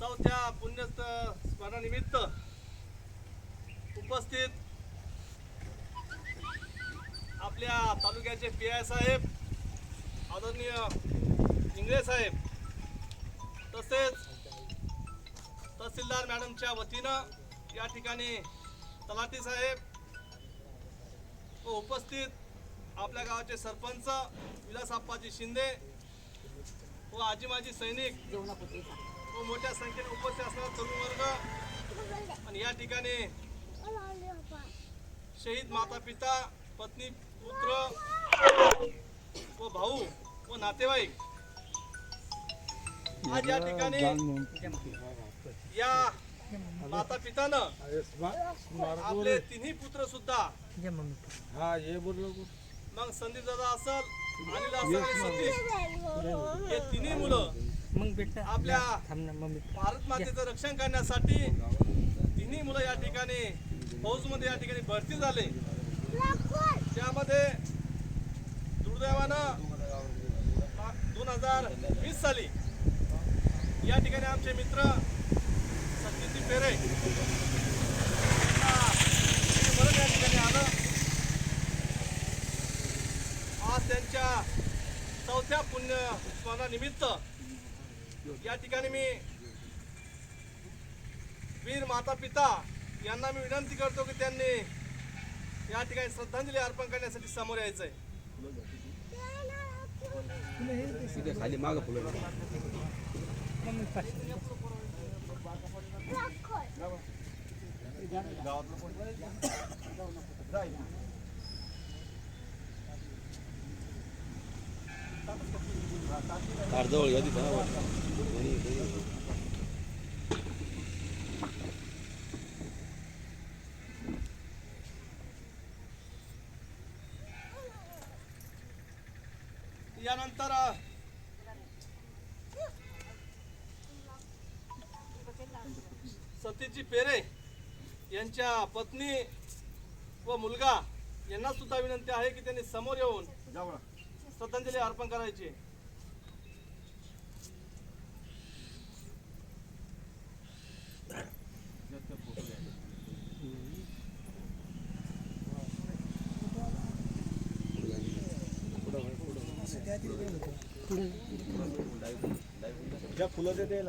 चौथ्या पुण्य स्मरणानिमित्त उपस्थित आपल्या तालुक्याचे पी आय साहेब आदरणीय इंगळे साहेब तसेच तहसीलदार मॅडमच्या वतीनं या ठिकाणी तलाठी साहेब व उपस्थित आपल्या गावाचे सरपंच विलास आप्पाजी शिंदे व आजी माजी सैनिक व मोठ्या संख्येने उपस्थित असणारा तरुण वर्ग. आणि या ठिकाणी शहीद माता पिता पत्नी पुत्र व भाऊ व नातेवाईक. आज या ठिकाणी या माता पितानं आपले तिन्ही पुत्र सुद्धा हा हे मग संदीप दादा असल अनिल असल आणि सतीश. हे तिन्ही मुलं आपल्या भारत मातेचं रक्षण करण्यासाठी तिन्ही मुलं या ठिकाणी फौजमध्ये या ठिकाणी भरती झाले. त्यामध्ये दुर्दैवानं दोन हजार वीस साली या ठिकाणी आमचे मित्र सचिनजी पेरे मरण या ठिकाणी आलं. आज त्यांच्या चौथ्या पुण्य स्मरणानिमित्त या ठिकाणी मी वीर माता पिता यांना मी विनंती करतो की त्यांनी या ठिकाणी श्रद्धांजली अर्पण करण्यासाठी समोर यायचं आहे खाली माग फुलं अर्धवळ पाशी घ्या तिथं. यानंतर अ, सतीशजी पेरे यांच्या पत्नी व मुलगा यांना सुद्धा विनंती आहे की त्यांनी समोर येऊन श्रद्धांजली अर्पण करायची. ज्या फुलं देते